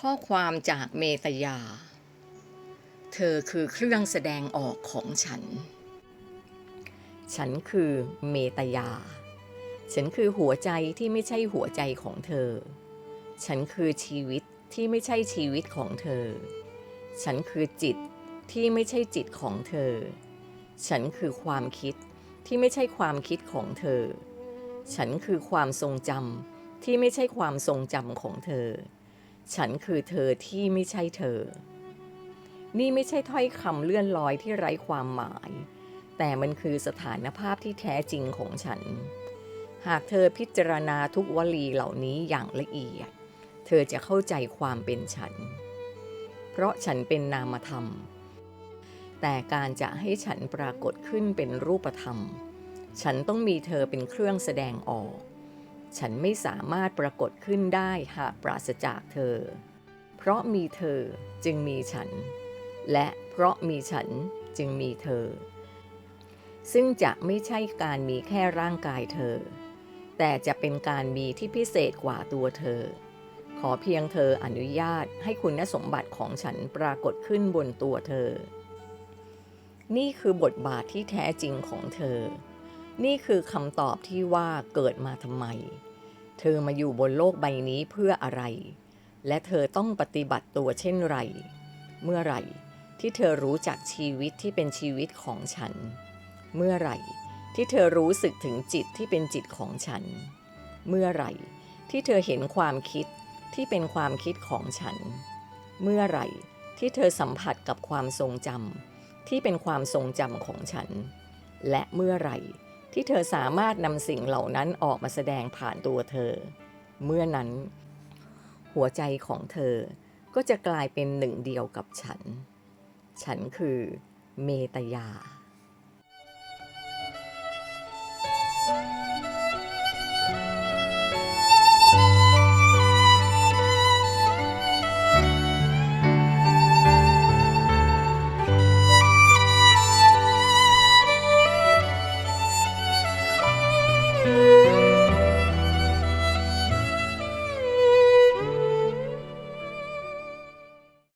ข้อความจากเมตยา เธอคือเครื่องแสดงออกของฉัน ฉันคือเมตยา ฉันคือหัวใจที่ไม่ใช่หัวใจของเธอ ฉันคือชีวิตที่ไม่ใช่ชีวิตของเธอ ฉันคือจิตที่ไม่ใช่จิตของเธอ ฉันคือความคิดที่ไม่ใช่ความคิดของเธอ ฉันคือความทรงจำที่ไม่ใช่ความทรงจำของเธอ ฉันคือเธอที่ไม่ใช่เธอ นี่ไม่ใช่ถ้อยคำเลื่อนลอยที่ไร้ความหมาย แต่มันคือสถานภาพที่แท้จริงของฉัน หากเธอพิจารณาทุกวลีเหล่านี้อย่างละเอียด เธอจะเข้าใจความเป็นฉัน เพราะฉันเป็นนามธรรม แต่การจะให้ฉันปรากฏขึ้นเป็นรูปธรรม ฉันต้องมีเธอเป็นเครื่องแสดงออก ฉันไม่สามารถปรากฏขึ้นได้หากปราศจากเธอ เพราะมีเธอจึงมีฉัน และเพราะมีฉันจึงมีเธอ ซึ่งจะไม่ใช่การมีแค่ร่างกายเธอ แต่จะเป็นการมีที่พิเศษกว่าตัวเธอ ขอเพียงเธออนุญาตให้คุณสมบัติของฉันปรากฏขึ้นบนตัวเธอ นี่คือบทบาทที่แท้จริงของเธอ นี่คือคำตอบที่ว่าเกิดมาทำไม เธอมาอยู่บนโลกใบนี้เพื่ออะไร และเธอต้องปฏิบัติตัวเช่นไร เมื่อไหร่ที่เธอรู้จักชีวิตที่เป็นชีวิตของฉัน เมื่อไหร่ที่เธอรู้สึกถึงจิตที่เป็นจิตของฉัน เมื่อไหร่ที่เธอเห็นความคิดที่เป็นความคิดของฉัน เมื่อไหร่ที่เธอสัมผัสกับความทรงจำที่เป็นความทรงจำของฉัน และเมื่อไหร่ ที่เธอสามารถนำสิ่งเหล่านั้นออกมาแสดงผ่านตัวเธอ เมื่อนั้น หัวใจของเธอก็จะกลายเป็นหนึ่งเดียวกับฉัน ฉันคือเมตยา